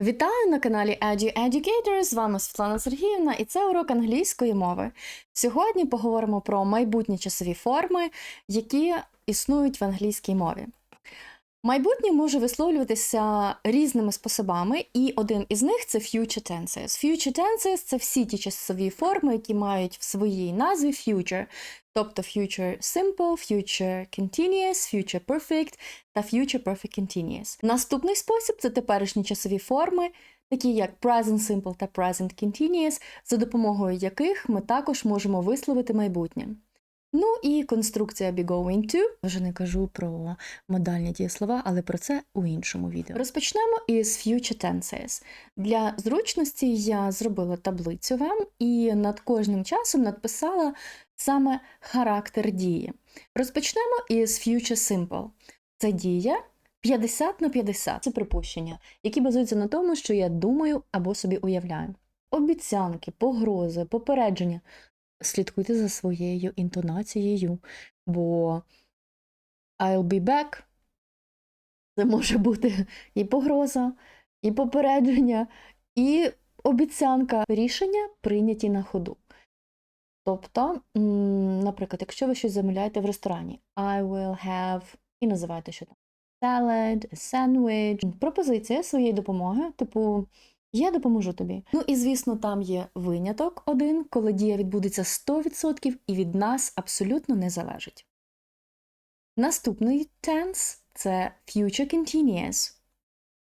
Вітаю на каналі Edu Educator, з вами Світлана Сергіївна, і це урок англійської мови. Сьогодні поговоримо про майбутні часові форми, які існують в англійській мові. Майбутнє може висловлюватися різними способами, і один із них це future tenses. Future tenses – це всі ті часові форми, які мають в своїй назві future, тобто future simple, future continuous, future perfect та future perfect continuous. Наступний спосіб це теперішні часові форми, такі як present simple та present continuous, за допомогою яких ми також можемо висловити майбутнє. Ну і конструкція be going to. Вже не кажу про модальні дієслова, але про це у іншому відео. Розпочнемо із future tenses. Для зручності я зробила таблицю вам і над кожним часом надписала саме характер дії. Розпочнемо із future simple. Це дія 50 на 50. Це припущення, які базуються на тому, що я думаю або собі уявляю. Обіцянки, погрози, попередження слідкуйте за своєю інтонацією, бо I'll be back це може бути і погроза, і попередження, і обіцянка. Рішення прийняті на ходу. Тобто, наприклад, якщо ви щось замовляєте в ресторані, I will have, і називаєте що там salad, sandwich, пропозиція своєї допомоги, типу. Я допоможу тобі. Ну і звісно, там є виняток один, коли дія відбудеться 100% і від нас абсолютно не залежить. Наступний tense – це future continuous.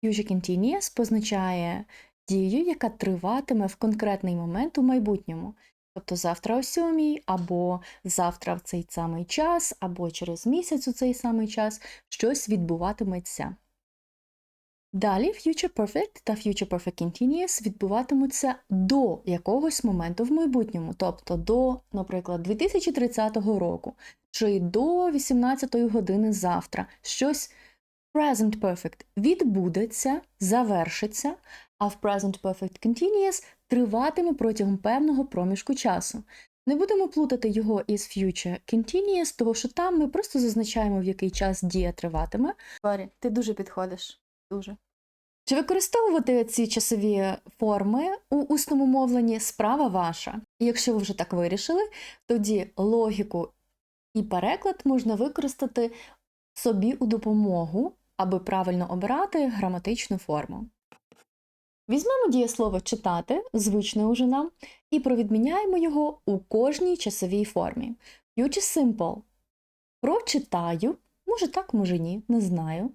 Future continuous позначає дію, яка триватиме в конкретний момент у майбутньому. Тобто завтра о сьомій, або завтра в цей самий час, або через місяць у цей самий час щось відбуватиметься. Далі Future Perfect та Future Perfect Continuous відбуватимуться до якогось моменту в майбутньому, тобто до, наприклад, 2030 року, чи до 18 години завтра. Щось Present Perfect відбудеться, завершиться, а в Present Perfect Continuous триватиме протягом певного проміжку часу. Не будемо плутати його із Future Continuous, того що там ми просто зазначаємо, в який час дія триватиме. Барі, ти дуже підходиш. Дуже. Чи використовувати ці часові форми у усному мовленні справа ваша? І якщо ви вже так вирішили, тоді логіку і переклад можна використати собі у допомогу, аби правильно обирати граматичну форму. Візьмемо дієслово читати, звичне уже нам, і провідміняємо його у кожній часовій формі. Future simple. Прочитаю, може так, може ні, не знаю.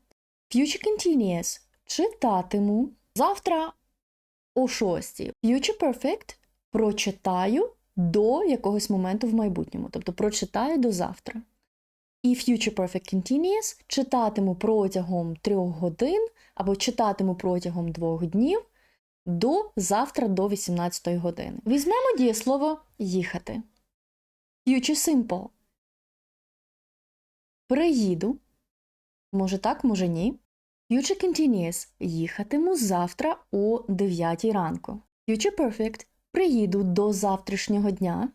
Future continuous читатиму завтра о 6. Future Perfect прочитаю до якогось моменту в майбутньому, тобто прочитаю до завтра. І Future Perfect Continuous читатиму протягом 3 годин або читатиму протягом 2 днів до завтра до 18 години. Візьмемо дієслово їхати. Future Simple. Приїду. Може так, може ні. Future Continuous їхатиму завтра о 9 ранку. Future Perfect приїду до завтрашнього дня.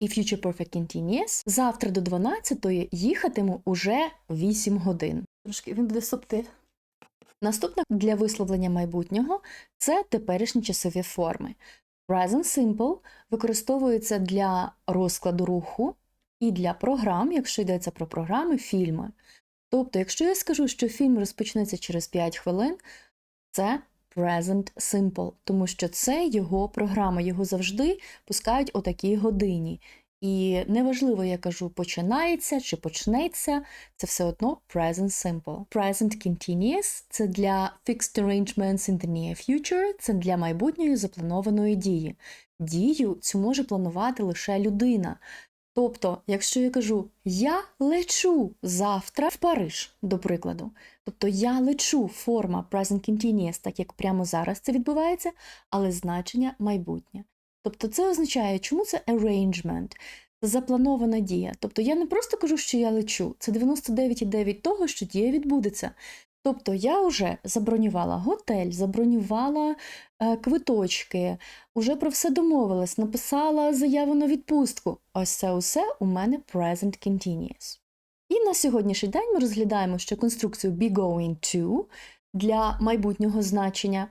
І Future Perfect Continuous завтра до 12 їхатиму уже 8 годин. Трошки він буде сопти. Наступне для висловлення майбутнього це теперішні часові форми. Present Simple використовується для розкладу руху і для програм, якщо йдеться про програми, фільми. Тобто, якщо я скажу, що фільм розпочнеться через 5 хвилин, це present simple, тому що це його програма, його завжди пускають о такій годині. І неважливо, я кажу, починається чи почнеться, це все одно present simple. Present continuous це для fixed arrangements in the near future, це для майбутньої запланованої дії. Дію цю може планувати лише людина. Тобто, якщо я кажу я лечу завтра в Париж, до прикладу, тобто я лечу форма present continuous, так як прямо зараз це відбувається, але значення майбутнє. Тобто це означає, чому це arrangement, це запланована дія. Тобто я не просто кажу, що я лечу, це 99,9 того, що дія відбудеться. Тобто я вже забронювала готель, забронювала е, квиточки, уже про все домовилась, написала заяву на відпустку. Ось це усе у мене present continuous. І на сьогоднішній день ми розглядаємо ще конструкцію be going to для майбутнього значення.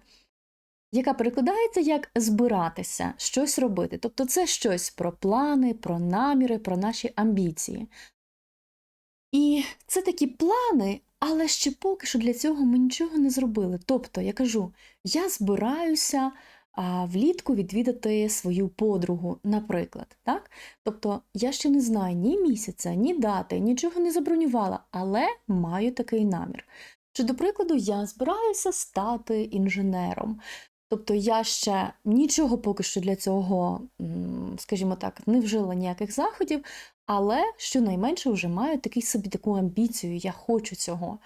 яка перекладається як збиратися, щось робити. Тобто це щось про плани, про наміри, про наші амбіції. І це такі плани, але ще поки що для цього ми нічого не зробили. Тобто, я кажу, я збираюся а, влітку відвідати свою подругу, наприклад. Так? Тобто я ще не знаю ні місяця, ні дати, нічого не забронювала, але маю такий намір. Чи, до прикладу, я збираюся стати інженером. Тобто я ще нічого поки що для цього, скажімо так, не вжила ніяких заходів, але щонайменше вже маю такий собі таку амбіцію, я хочу цього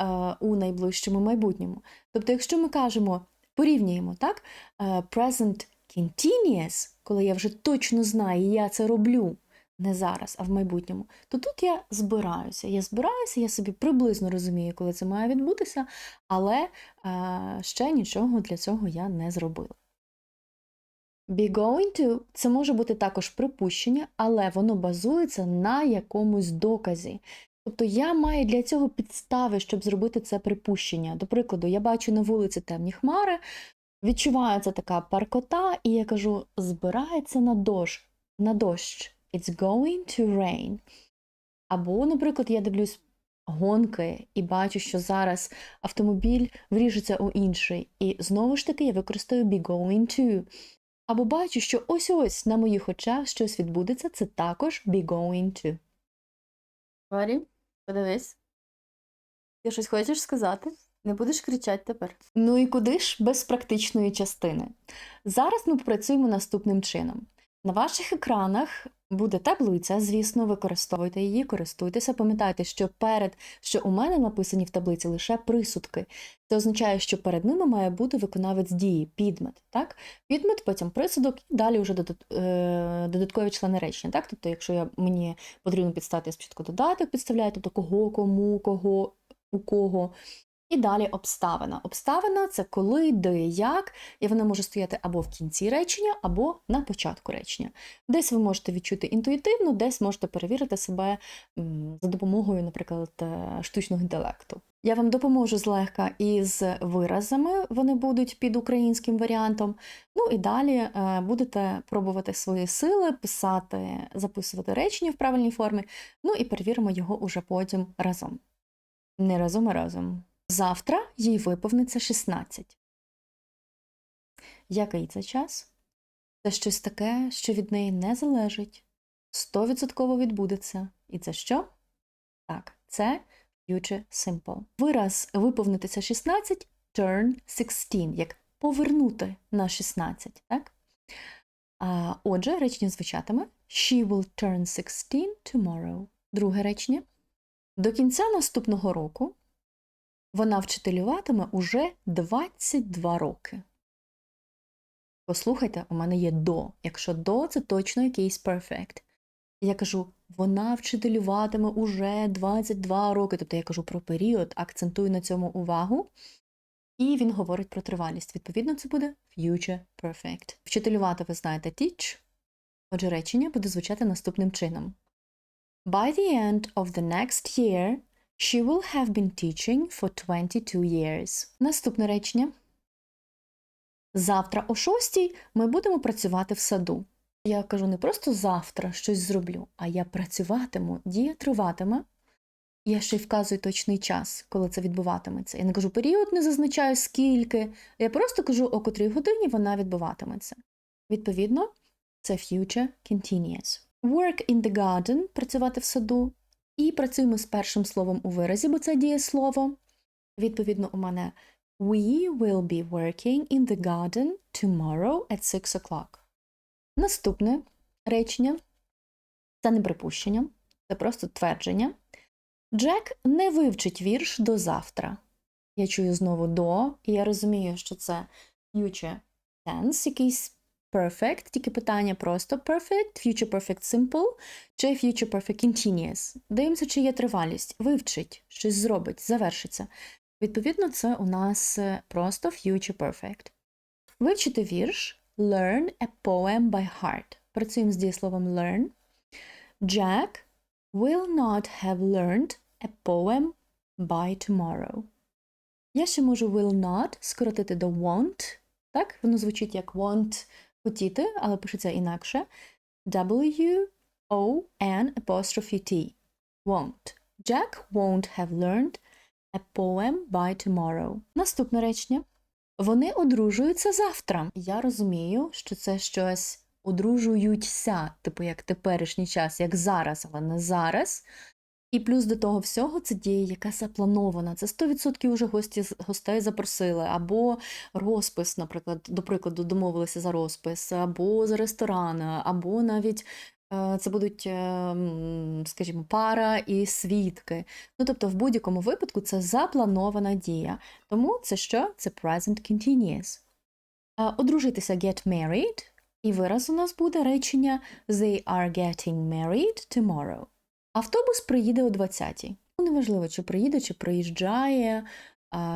е, у найближчому майбутньому. Тобто, якщо ми кажемо, порівнюємо так, е, present continuous, коли я вже точно знаю, я це роблю не зараз, а в майбутньому, то тут я збираюся. Я збираюся, я собі приблизно розумію, коли це має відбутися, але е, ще нічого для цього я не зробила. Be going to – це може бути також припущення, але воно базується на якомусь доказі. Тобто я маю для цього підстави, щоб зробити це припущення. До прикладу, я бачу на вулиці темні хмари, відчувається така паркота, і я кажу: збирається на дощ, на дощ. It's going to rain. Або, наприклад, я дивлюсь гонки і бачу, що зараз автомобіль вріжеться у інший. І знову ж таки я використаю be going to. Або бачу, що ось-ось на моїх очах щось відбудеться, це також be going to. Варі, подивись. Ти щось хочеш сказати? Не будеш кричати тепер. Ну і куди ж без практичної частини? Зараз ми попрацюємо наступним чином. На ваших екранах буде таблиця, звісно, використовуйте її, користуйтеся. Пам'ятайте, що перед що у мене написані в таблиці лише присудки. Це означає, що перед ними має бути виконавець дії, підмет. Так? Підмет, потім присудок і далі вже е, додаткові члени речення. Так? Тобто, якщо я, мені потрібно підставити я спочатку додаток, підставляю, тобто кого, кому, кого, у кого. І далі обставина. Обставина це коли, де, як, і вона може стояти або в кінці речення, або на початку речення. Десь ви можете відчути інтуїтивно, десь можете перевірити себе за допомогою, наприклад, е, штучного інтелекту. Я вам допоможу злегка із виразами, вони будуть під українським варіантом. Ну і далі е, будете пробувати свої сили, писати, записувати речення в правильній формі, ну і перевіримо його уже потім разом. Не разом, а разом. Завтра їй виповниться 16. Який це час? Це щось таке, що від неї не залежить. Стовідсотково відбудеться. І це що? Так, це future simple. Вираз виповнитися 16 turn 16, як повернути на 16. Так? А, Отже, речення звучатиме She will turn 16 tomorrow. Друге речення. До кінця наступного року вона вчителюватиме уже 22 роки. Послухайте, у мене є до. Якщо до, це точно якийсь perfect. Я кажу, вона вчителюватиме уже 22 роки. Тобто я кажу про період, акцентую на цьому увагу. І він говорить про тривалість. Відповідно, це буде future perfect. Вчителювати, ви знаєте, teach. Отже, речення буде звучати наступним чином. By the end of the next year, She will have been teaching for 22 years. Наступне речення. Завтра о шостій ми будемо працювати в саду. Я кажу не просто завтра щось зроблю, а я працюватиму, дія триватиме. Я ще й вказую точний час, коли це відбуватиметься. Я не кажу період, не зазначаю скільки. Я просто кажу, о котрій годині вона відбуватиметься. Відповідно, це future continuous. Work in the garden працювати в саду. І працюємо з першим словом у виразі, бо це дієслово. Відповідно, у мене We will be working in the garden tomorrow at 6 o'clock. Наступне речення це не припущення, це просто твердження. Джек не вивчить вірш до завтра. Я чую знову до, і я розумію, що це future tense, якийсь perfect, тільки питання просто perfect, future perfect simple чи future perfect continuous. Дивимося, чи є тривалість, вивчить, щось зробить, завершиться. Відповідно, це у нас е, просто future perfect. Вивчити вірш learn a poem by heart. Працюємо з дієсловом learn. Jack will not have learned a poem by tomorrow. Я ще можу will not скоротити до won't Так, воно звучить як want хотіти, але пишеться інакше. W-O-N apostrophe T. Won't. Jack won't have learned a poem by tomorrow. Наступне речення. Вони одружуються завтра. Я розумію, що це щось одружуються, типу як теперішній час, як зараз, але не зараз. І плюс до того всього це дія, яка запланована. Це 100% вже гості гостей запросили, або розпис, наприклад, до прикладу, домовилися за розпис, або за ресторан, або навіть е, це будуть, е, скажімо, пара і свідки. Ну тобто, в будь-якому випадку це запланована дія. Тому це що? Це present continuous. Е, Одружитися get married, і вираз у нас буде речення They are getting married tomorrow. Автобус приїде о 20-й. Ну, неважливо, чи приїде, чи приїжджає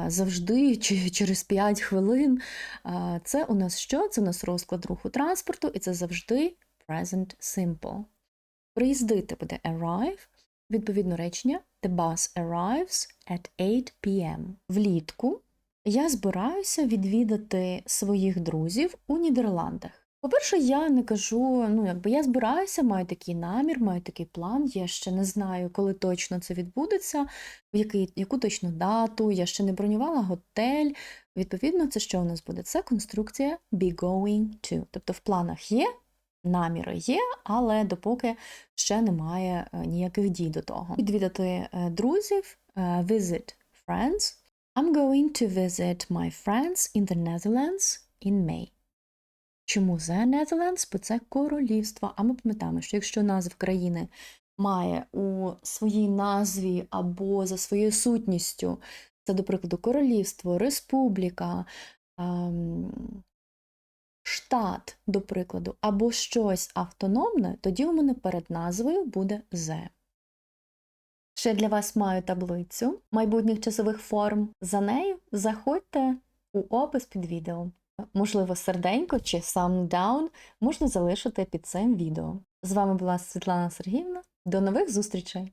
завжди, чи через 5 хвилин. Це у нас що? Це у нас розклад руху транспорту, і це завжди present simple. Приїздити буде arrive, відповідно речення The bus arrives at 8 p.m. Влітку я збираюся відвідати своїх друзів у Нідерландах. По-перше, я не кажу, ну якби я збираюся, маю такий намір, маю такий план. Я ще не знаю, коли точно це відбудеться, в який, яку точну дату, я ще не бронювала готель. Відповідно, це що у нас буде? Це конструкція be going to. Тобто в планах є, наміри є, але допоки ще немає е, ніяких дій до того. Відвідати е, друзів, е, visit friends. I'm going to visit my friends in the Netherlands in May. Чому The Netherlands? Бо це королівство. А ми пам'ятаємо, що якщо назва країни має у своїй назві або за своєю сутністю, це, до прикладу, королівство, республіка, ем, штат, до прикладу, або щось автономне, тоді у мене перед назвою буде «the». Ще для вас маю таблицю майбутніх часових форм. За нею заходьте у опис під відео. Можливо, серденько чи сам можна залишити під цим відео. З вами була Світлана Сергіївна. До нових зустрічей!